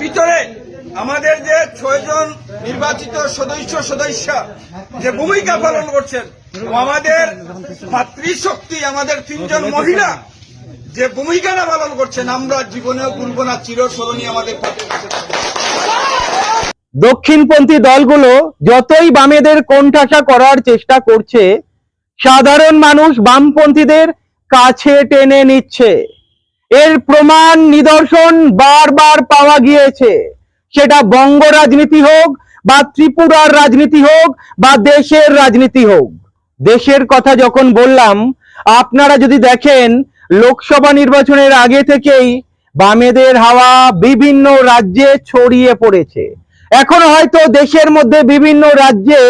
ভিতরে আমাদের যে ছয়জন নির্বাচিত সদস্য সদস্য যে ভূমিকা পালন করছেন আমাদের আমাদের তিনজন মহিলা যে ভূমিকাটা পালন করছেন, আমরা জীবনেও ভুলব না, চিরস্মরণীয় আমাদের। দক্ষিণপন্থী দলগুলো যতই বামেদের কোণঠাসা করার চেষ্টা করছে সাধারণ মানুষ বামপন্থীদের কাছে টেনে নিচ্ছে। এর প্রমাণ নিদর্শন বারবার পাওয়া গিয়েছে। সেটা বঙ্গ রাজনীতি হোক বা ত্রিপুরার রাজনীতি হোক বা দেশের রাজনীতি হোক। দেশের কথা যখন বললাম, আপনারা যদি দেখেন, লোকসভা নির্বাচনের আগে থেকেই বামেদের হাওয়া বিভিন্ন রাজ্যে ছড়িয়ে পড়েছে। এখন হয়তো দেশের মধ্যে বিভিন্ন রাজ্যে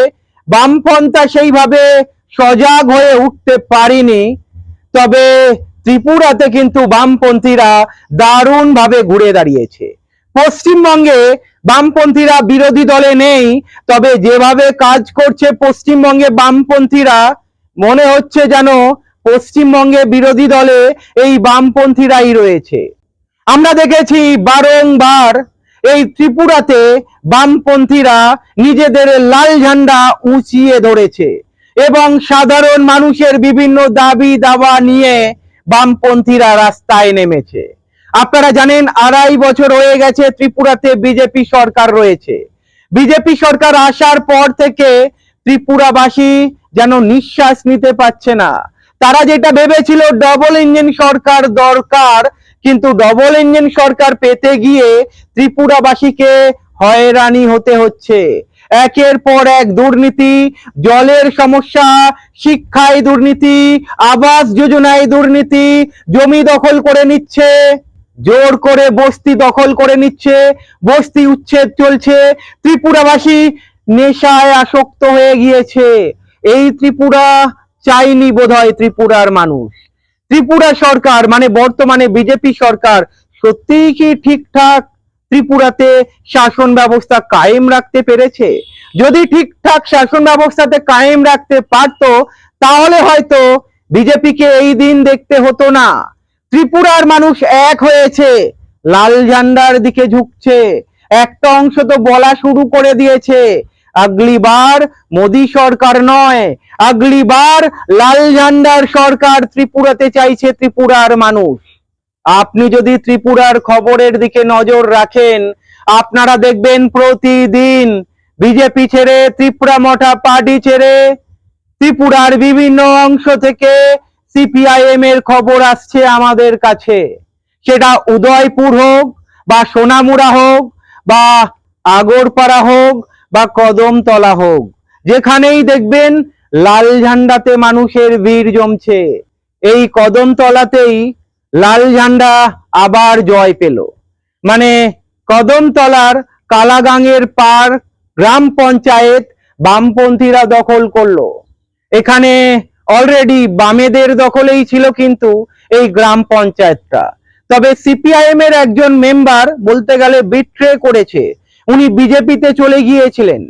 বামপন্থা সেইভাবে সজাগ হয়ে উঠতে পারেনি। তবে ত্রিপুরাতে কিন্তু বামপন্থীরা দারুণভাবে ঘুরে দাঁড়িয়েছে। পশ্চিমবঙ্গে বামপন্থীরা বিরোধী দলে নেই, তবে যেভাবে কাজ করছে পশ্চিমবঙ্গে বামপন্থীরা, মনে হচ্ছে যেন পশ্চিমবঙ্গে বিরোধী দলে এই বামপন্থীরাই রয়েছে। আমরা দেখেছি বারংবার এই ত্রিপুরাতে বামপন্থীরা নিজেদের লাল ঝান্ডা উঁচিয়ে ধরেছে। এবং সাধারণ মানুষের বিভিন্ন দাবি দাবা নিয়ে বামপন্থীরা রাস্তায় নেমেছে। আপনারা জানেন, আড়াই বছর হয়ে গেছে ত্রিপুরাতে বিজেপি সরকার রয়েছে। বিজেপি সরকার আসার পর থেকে ত্রিপুরাবাসী যেন নিঃশ্বাস নিতে পারছে না। তারা যেটা ভেবেছিল ডবল ইঞ্জিন সরকার দরকার, কিন্তু ডবল ইঞ্জিন সরকার পেতে গিয়ে ত্রিপুরাবাসীকে হয়রানি হতে হচ্ছে। একের পর এক দুর্নীতি, জলের সমস্যা, শিক্ষায় দুর্নীতি, আবাস যোজনায় দুর্নীতি, জমি দখল করে নিচ্ছে, জোর করে বস্তি দখল করে নিচ্ছে, বস্তি উচ্ছেদ চলছে, ত্রিপুরাবাসী নেশায় আসক্ত হয়ে গিয়েছে। এই ত্রিপুরা চাইনি বোধহয় ত্রিপুরার মানুষ। ত্রিপুরা সরকার মানে বর্তমানে বিজেপি সরকার, সত্যিই কি ঠিকঠাক ত্রিপুরাতে শাসন ব্যবস্থা কায়েম রাখতে পেরেছে। যদি ঠিকঠাক শাসন ব্যবস্থাতে কায়েম রাখতে পারতো, তাহলে হয়তো বিজেপিকে এই দিন দেখতে হতো না। ত্রিপুরার মানুষ এক হয়েছে, লাল ঝান্ডার দিকে ঝুঁকছে। একটা অংশ তো বলা শুরু করে দিয়েছে আগলিবার মোদী সরকার নয় আগলিবার লাল ঝান্ডার সরকার ত্রিপুরাতে চাইছে ত্রিপুরার মানুষ। আপনি যদি ত্রিপুরার খবরের দিকে নজর রাখেন, আপনারা দেখবেন প্রতিদিন বিজেপি ছেড়ে, ত্রিপুরা মঠা পার্টি ছেড়ে, ত্রিপুরার বিভিন্ন অংশ থেকে সিপিআইএম এর খবর আসছে আমাদের কাছে। সেটা উদয়পুর হোক, বা সোনামুড়া হোক, বা আগরপাড়া হোক, বা কদমতলা হোক, যেখানেই দেখবেন লাল ঝান্ডাতে মানুষের ভিড় জমছে। এই কদমতলাতেই লাল ঝান্ডা আবার জয় পেল। মানে কদমতলার কালাগাঙের পার গ্রাম পঞ্চায়েত বামপন্থীরা দখল করল। এখানে অলরেডি বামেদের দখলেই ছিল কিন্তু এই গ্রাম পঞ্চায়েতটা। তবে সিপিআইএম এর একজন মেম্বার বলতে গেলে বিট্রে করেছে। উনি বিজেপিতে চলে গিয়েছিলেন।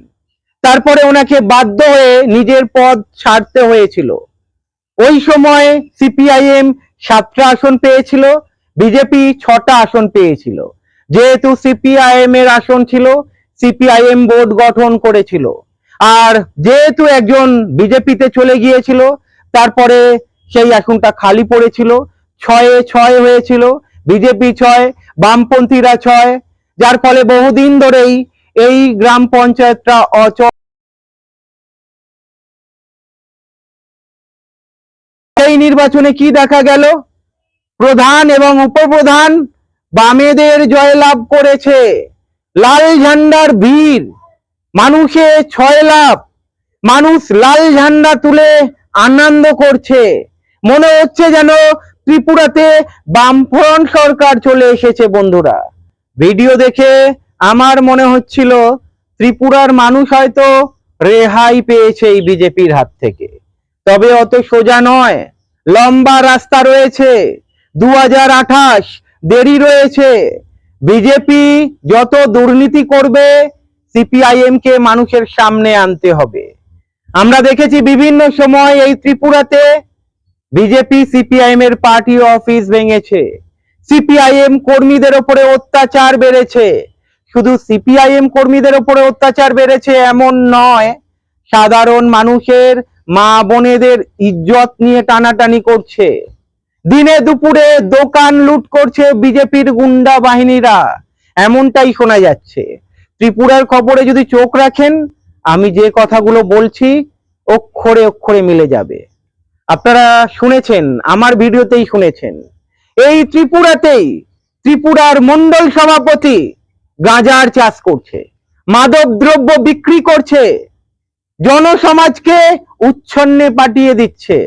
তারপরে ওনাকে বাধ্য হয়ে নিজের পদ ছাড়তে হয়েছিল। ওই সময় সিপিআইএম সাতটা আসন পেয়েছিল, বিজেপি ছটা আসন পেয়েছিল। যেহেতু সিপিআইএম এর আসন ছিল, সিপিআইএম বোর্ড গঠন করেছিল। আর যেহেতু একজন বিজেপিতে চলে গিয়েছিল, তারপরে সেই আসনটা খালি পড়েছিল, ছয়ে ছয় হয়েছিল, বিজেপি ছয়, বামপন্থীরা ছয়, যার ফলে বহুদিন ধরেই এই গ্রাম পঞ্চায়েতটা অচল নির্বাচনে কি দেখা গেল? প্রধান এবং উপপ্রধান বামেদের জয়লাভ করেছে। লাল ঝান্ডার ভিড়, মানুষে ছয় লাভ, মানুষ লাল ঝান্ডা তুলে আনন্দ করছে। মনে হচ্ছে যেন ত্রিপুরাতে বামফ্রন্ট সরকার চলে এসেছে বন্ধুরা। ভিডিও দেখে আমার মনে হচ্ছিল ত্রিপুরার মানুষ হয়তো রেহাই পেয়েছে এই বিজেপির হাত থেকে। তবে অত সোজা নয়। লম্বা রাস্তা রয়েছে। দু দেরি রয়েছে। বিজেপি যত দুর্নীতি করবে সিপিআইএম কে মানুষের সামনে আনতে হবে। আমরা দেখেছি বিভিন্ন সময় এই ত্রিপুরাতে বিজেপি সিপিআইএম এর পার্টি অফিস ভেঙেছে। সিপিআইএম কর্মীদের ওপরে অত্যাচার বেড়েছে। শুধু সিপিআইএম কর্মীদের ওপরে অত্যাচার বেড়েছে এমন নয়, সাধারণ মানুষের মা বোনেদের ইজ্জত নিয়ে টানাটানি করছে। দিনে দুপুরে দোকান লুট করছে বিজেপির গুন্ডা বাহিনীরা। এমনটাই শোনা যাচ্ছে। ত্রিপুরার খবরে যদি চোখ রাখেন, আমি যে কথাগুলো বলছি, অক্ষরে অক্ষরে মিলে যাবে। আপনারা শুনেছেন, আমার ভিডিওতেই শুনেছেন। এই ত্রিপুরাতেই ত্রিপুরার মন্ডল সভাপতি গাঁজার চাষ করছে মাদক দ্রব্য বিক্রি করছে। জনসমাজকে উচ্ছন্নে পাঠিয়ে দিচ্ছে।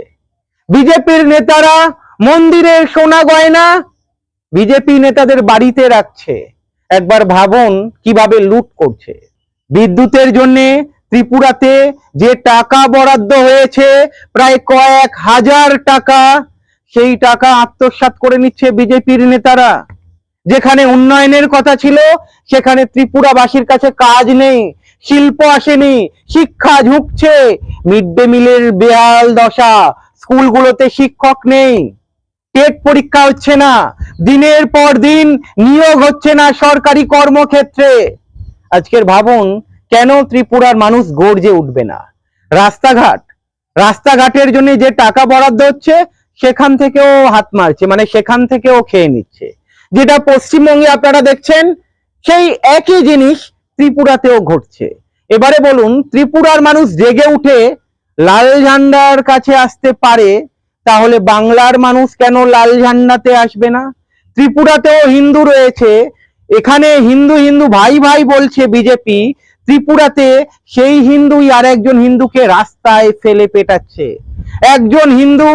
বিজেপির নেতারা মন্দিরের সোনা গয়না বিজেপি নেতাদের বাড়িতে রাখছে। একবার ভাবুন কীভাবে লুট করছে। বিদ্যুতের জন্য ত্রিপুরাতে যে টাকা বরাদ্দ হয়েছে, প্রায় কয়েক হাজার টাকা, সেই টাকা আত্মসাৎ করে নিচ্ছে বিজেপির নেতারা। যেখানে উন্নয়নের কথা ছিল, সেখানে ত্রিপুরাবাসীর কাছে কাজ নেই। শিল্প আসেনি, শিক্ষা ঝুঁকছে মিড ডে মিলের বেহাল দশা, স্কুলগুলোতে শিক্ষক নেই, টেট পরীক্ষা হচ্ছে না, দিনের পর দিন নিয়োগ হচ্ছে না সরকারি কর্মক্ষেত্রে। আজকের ভাবুন, কেন ত্রিপুরার মানুষ গর্জে উঠবে না? রাস্তাঘাট, রাস্তাঘাটের জন্য যে টাকা বরাদ্দ হচ্ছে, সেখান থেকেও হাত মারছে মানে সেখান থেকেও খেয়ে নিচ্ছে। যেটা পশ্চিমবঙ্গে আপনারা দেখছেন, সেই একই জিনিস ত্রিপুরাতেও ঘটছে। এবারে বলুন, ত্রিপুরার মানুষ জেগে উঠে লাল ঝান্ডার কাছে আসতে পারে, তাহলে বাংলার মানুষ কেন লাল ঝান্ডাতে আসবে না? ত্রিপুরাতেও হিন্দু রয়েছে, এখানে হিন্দু হিন্দু ভাই ভাই বলছে বিজেপি, ত্রিপুরাতে সেই হিন্দুই আর একজন হিন্দুকে রাস্তায় ফেলে পেটাচ্ছে। একজন হিন্দু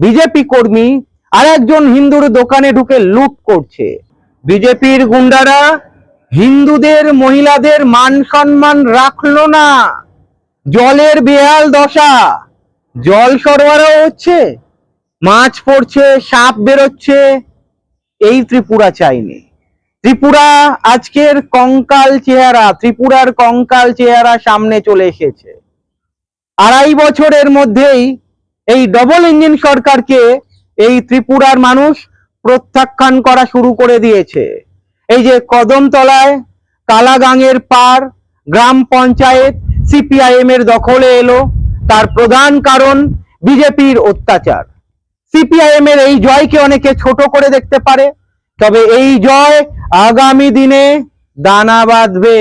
বিজেপি কর্মী আর একজন হিন্দুর দোকানে ঢুকে লুট করছে। বিজেপির গুন্ডারা হিন্দুদের মহিলাদের মান সম্মান রাখল না। জলের বেহাল দশা। জল সরবরাহ হচ্ছে, মাছ পড়ছে, সাপ বেরোচ্ছে। এই ত্রিপুরা চাইনি। ত্রিপুরা আজকের কঙ্কাল চেহারা, ত্রিপুরার কঙ্কাল চেহারা সামনে চলে এসেছে। আড়াই বছরের মধ্যেই এই ডবল ইঞ্জিন সরকারকে এই ত্রিপুরার মানুষ প্রত্যাখ্যান করা শুরু করে দিয়েছে। এই যে কদমতলায় কালাগাঙের পার গ্রাম পঞ্চায়েত সিপিআইএম এর দখলে এলো। তার প্রধান কারণ বিজেপির অত্যাচার। সিপিআইএম এর এই জয়কে অনেকে ছোট করে দেখতে পারে, তবে এই জয় আগামী দিনে দানা বাঁধবে।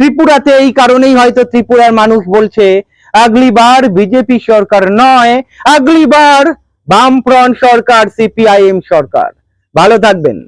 ত্রিপুরাতে এই কারণেই হয়তো ত্রিপুরার মানুষ বলছে, আগলিবার বিজেপি সরকার নয়, আগলিবার বামফ্রন্ট সরকার, সিপিআইএম সরকার। ভালো থাকবেন।